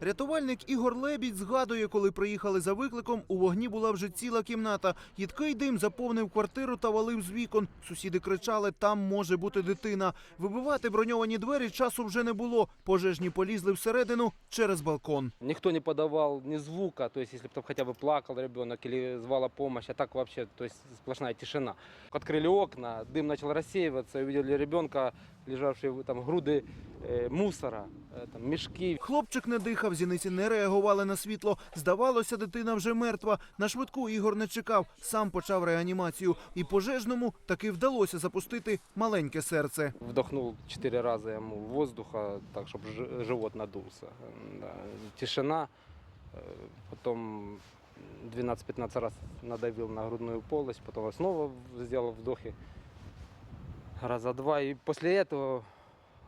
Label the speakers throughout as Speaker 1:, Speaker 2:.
Speaker 1: Рятувальник Ігор Лебідь згадує, коли приїхали за викликом, у вогні була вже ціла кімната. Їдкий дим заповнив квартиру та валив з вікон. Сусіди кричали, там може бути дитина. Вибивати броньовані двері часу вже не було. Пожежні полізли всередину через балкон.
Speaker 2: Никто не подавал ни звука, то есть если бы там хотя бы плакал ребенок или звала помощь, а так вообще, то есть сплошная тишина. Открыли окна, дым начал рассеиваться, увидели ребенка, лежавшие там груды э, мусора, э, там, мешки.
Speaker 1: Хлопчик не дихав, зіниці не реагували на світло. Здавалося, дитина вже мертва. На швидку Ігор не чекав, сам почав реанімацію. І пожежному таки вдалося запустити маленьке серце.
Speaker 2: Вдохнул четыре раза ему воздуха, так, чтобы живот надулся. Да. Тишина, э, потом 12-15 раз надавил на грудную полость, потом снова сделал вдохи раза два. И после этого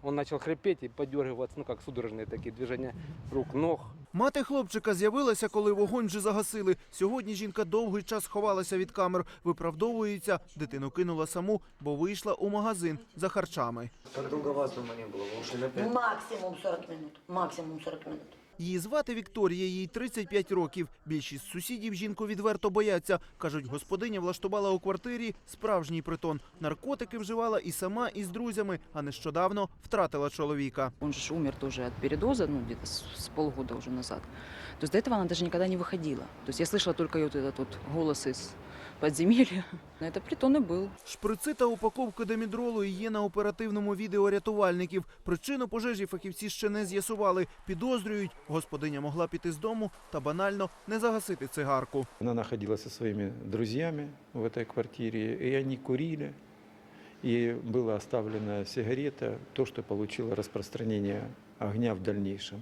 Speaker 2: он начал хрипеть и подергиваться, ну как судорожные такие движения рук, ног.
Speaker 1: Мати хлопчика з'явилася, коли вогонь вже загасили. Сьогодні жінка довгий час ховалася від камер. Виправдовується, дитину кинула саму, бо вийшла у магазин за харчами.
Speaker 3: Как долго вас дома не было? Вы ушли на пять?
Speaker 4: Максимум 40 минут. Максимум 40 минут.
Speaker 1: Її звати Вікторія, їй 35 років. Більшість сусідів жінку відверто бояться. Кажуть, господиня влаштувала у квартирі справжній притон. Наркотики вживала і сама, і з друзями, а нещодавно втратила чоловіка.
Speaker 5: Он же ж умер тоже от передоза, ну, где-то с, с полгода уже назад. То есть до этого она даже никогда не выходила. То есть я слышала только ее вот этот вот голос из подземелья. Это притон и был.
Speaker 1: Шприци та упаковки демідролу є на оперативному відео рятувальників. Причину пожежі фахівці ще не з'ясували. Підозрюють, господиня могла піти з дому та банально не загасити цигарку.
Speaker 6: Она находилась со своими друзьями в этой квартире, и они курили. И была оставлена сигарета, то, что получило распространение огня в дальнейшем.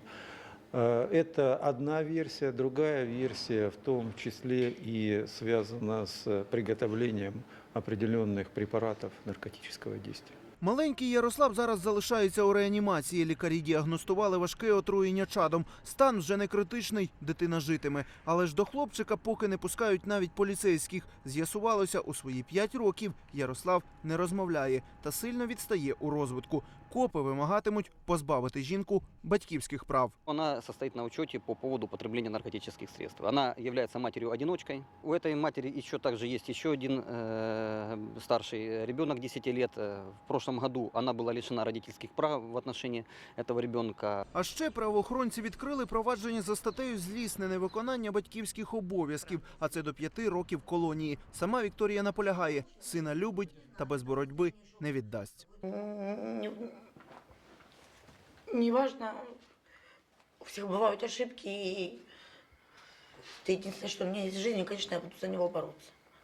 Speaker 6: Э, Это одна версия. Другая версия в том числе и связана с приготовлением определенных препаратов наркотического действия.
Speaker 1: Маленький Ярослав зараз залишається у реанімації. Лікарі діагностували важке отруєння чадом. Стан вже не критичний, дитина житиме. Але ж до хлопчика поки не пускають навіть поліцейських. З'ясувалося, у свої 5 років Ярослав не розмовляє та сильно відстає у розвитку. Копи вимагатимуть позбавити жінку батьківських прав.
Speaker 7: Она состоит на учете по поводу употребления наркотических средств. Она является матерью-одиночкой. У этой матери еще также есть еще один э, старший ребенок 10 лет. Э, В прошлом году она была лишена родительских прав в отношении этого ребенка.
Speaker 1: А ще правоохоронці відкрили провадження за статтею злісне невиконання батьківських обов'язків, а це до п'яти років колонії. Сама Вікторія наполягає, сина любить та без боротьби не віддасть.
Speaker 4: Не, неважно. У всех бывают ошибки. И это единственное, что у меня есть в жизни, конечно, я буду за него бороться.